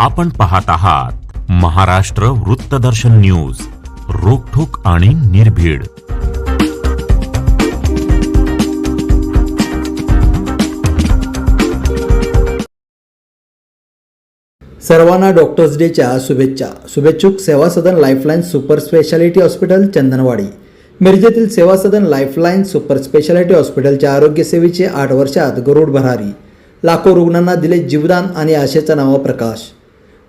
आपण पाहत आहात महाराष्ट्र वृत्तदर्शन न्यूज रोखोक आणि निर्भीड. सर्वांना डॉक्टर्स डेच्या शुभेच्छा. शुभेच्छुक Seva Sadan lifeline super speciality hospital Chandanwadi. मिरजेतील Seva Sadan lifeline super speciality हॉस्पिटलच्या आरोग्य सेवेचे आठ वर्षात गरुड भरारी. लाखो रुग्णांना दिले जीवदान आणि आशेचा नाव प्रकाश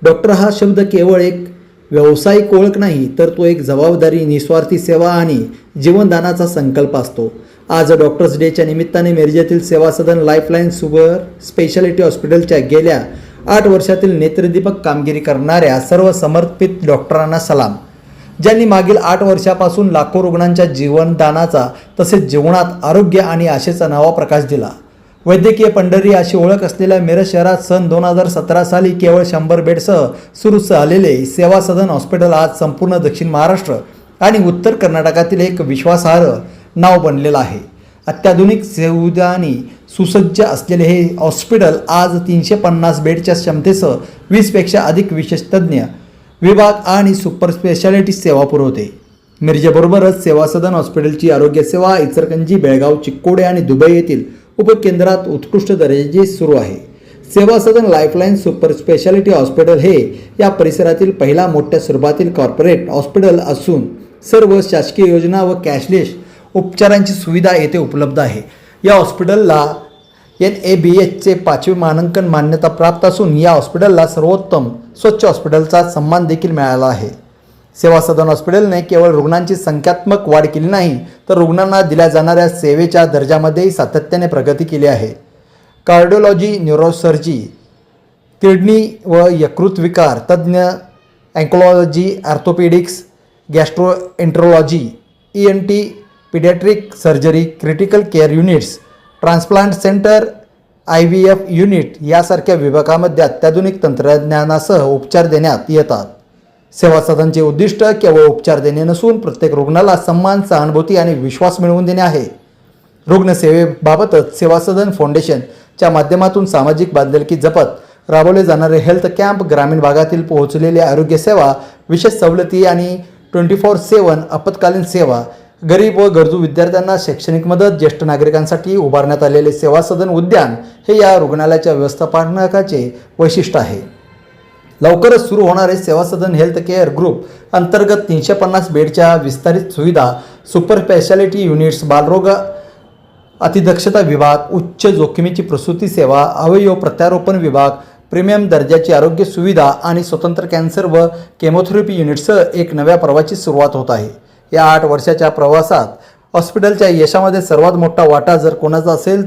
डॉक्टर हा शब्द केवळ एक व्यावसायिक ओळख नाही तर तो एक जबाबदारी निस्वार्थी सेवा आणि जीवनदानाचा संकल्प असतो. आज डॉक्टर्स डेच्या निमित्ताने मिरजेतील Seva Sadan lifeline super speciality हॉस्पिटलच्या गेल्या आठ वर्षातील नेत्रदीपक कामगिरी करणाऱ्या सर्व समर्पित डॉक्टरांना सलाम. ज्यांनी मागील आठ वर्षापासून लाखो रुग्णांच्या जीवनदानाचा तसेच जीवनात आरोग्य आणि आशेचा नवा प्रकाश दिला. वैद्यकीय पंढरी अशी ओळख असलेल्या मिरज शहरात सन दोन हजार सतरा साली केवळ शंभर बेडसह सुरू झालेले सेवा सदन हॉस्पिटल आज संपूर्ण दक्षिण महाराष्ट्र आणि उत्तर कर्नाटकातील एक विश्वासार्ह नाव बनलेलं आहे. अत्याधुनिक सुविधांनी सुसज्ज असलेले हे हॉस्पिटल आज तीनशे पन्नास बेडच्या क्षमतेसह वीसपेक्षा अधिक विशेषतज्ञ विभाग आणि सुपर स्पेशालिटी सेवा पुरवते. मिरजेबरोबरच सेवा सदन हॉस्पिटलची आरोग्यसेवा इचरकंजी बेळगाव चिक्कोडे आणि दुबई येथील उपकेंद्रात उत्कृष्ट दर्जाची सुरू आहे. Seva Sadan lifeline super speciality hospital हे या परिसरातील पहिला मोठ्या स्वरूपातील कॉर्पोरेट हॉस्पिटल असून सर्व शासकीय योजना व कॅशलेस उपचारांची सुविधा येथे उपलब्ध आहे. या हॉस्पिटलला एन ए बी एचचे पाचवे मानांकन मान्यता प्राप्त असून या हॉस्पिटलला सर्वोत्तम स्वच्छ हॉस्पिटलचा सन्मान देखील मिळाला आहे. सेवा सदन हॉस्पिटलने केवळ रुग्णांची संख्यात्मक वाढ केली नाही तर रुग्णांना दिल्या जाणाऱ्या सेवेच्या दर्जामध्येही सातत्याने प्रगती केली आहे. कार्डिओलॉजी न्यूरोसर्जी किडनी व यकृत विकार तज्ज्ञ oncology orthopaedics gastroenterology E N T paediatric surgery critical care units transplant centre I V F unit यासारख्या विभागामध्ये अत्याधुनिक तंत्रज्ञानासह उपचार देण्यात येतात. सेवा सदनचे उद्दिष्ट केवळ उपचार देणे नसून प्रत्येक रुग्णाला सन्मान सहानुभूती आणि विश्वास मिळवून देणे आहे. रुग्णसेवेबाबतच सेवा सदन फाउंडेशनच्या माध्यमातून सामाजिक बांधिलकी जपत राबवले जाणारे हेल्थ कॅम्प ग्रामीण भागातील पोहोचलेली आरोग्यसेवा विशेष सवलती आणि ट्वेंटी फोर सेवन आपत्कालीन सेवा गरीब व गरजू विद्यार्थ्यांना शैक्षणिक मदत ज्येष्ठ नागरिकांसाठी उभारण्यात आलेले सेवा सदन उद्यान हे या रुग्णालयाच्या व्यवस्थापनाकाचे वैशिष्ट्य आहे. लवकरच सुरू होणारे सेवा सदन हेल्थ केअर ग्रुप अंतर्गत तीनशे पन्नास बेडच्या विस्तारित सुविधा सुपर स्पेशालिटी युनिट्स बालरोग अतिदक्षता विभाग उच्च जोखमीची प्रसूती सेवा अवयव प्रत्यारोपण विभाग प्रीमियम दर्जाची आरोग्य सुविधा आणि स्वतंत्र कॅन्सर व केमोथेरपी युनिटसह एक नव्या प्रवाची सुरुवात होत आहे. या आठ वर्षाच्या प्रवासात हॉस्पिटलच्या यशामध्ये सर्वात मोठा वाटा जर कोणाचा असेल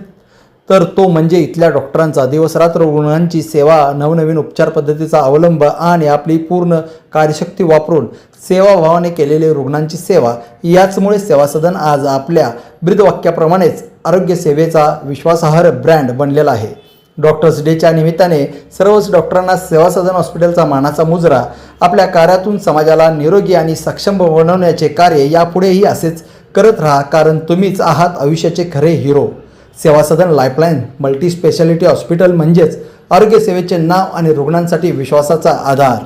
तर तो म्हणजे इथल्या डॉक्टरांचा. दिवसरात्र रुग्णांची सेवा नवनवीन उपचार पद्धतीचा अवलंब आणि आपली पूर्ण कार्यशक्ती वापरून सेवाभावाने केलेली रुग्णांची सेवा याचमुळे सेवा सदन आज आपल्या ब्रीदवाक्याप्रमाणेच आरोग्यसेवेचा विश्वासार्ह ब्रँड बनलेला आहे. डॉक्टर्स डेच्या निमित्ताने सर्वच डॉक्टरांना सेवा सदन हॉस्पिटलचा मानाचा मुजरा आपल्या कार्यातून समाजाला निरोगी आणि सक्षम बनवण्याचे कार्य यापुढेही असेच करत राहा कारण तुम्हीच आहात आयुष्याचे खरे hero. Seva Sadan lifeline multi speciality hospital म्हणजेच आरोग्यसेवेचे नाव आणि रुग्णांसाठी विश्वासाचा आधार.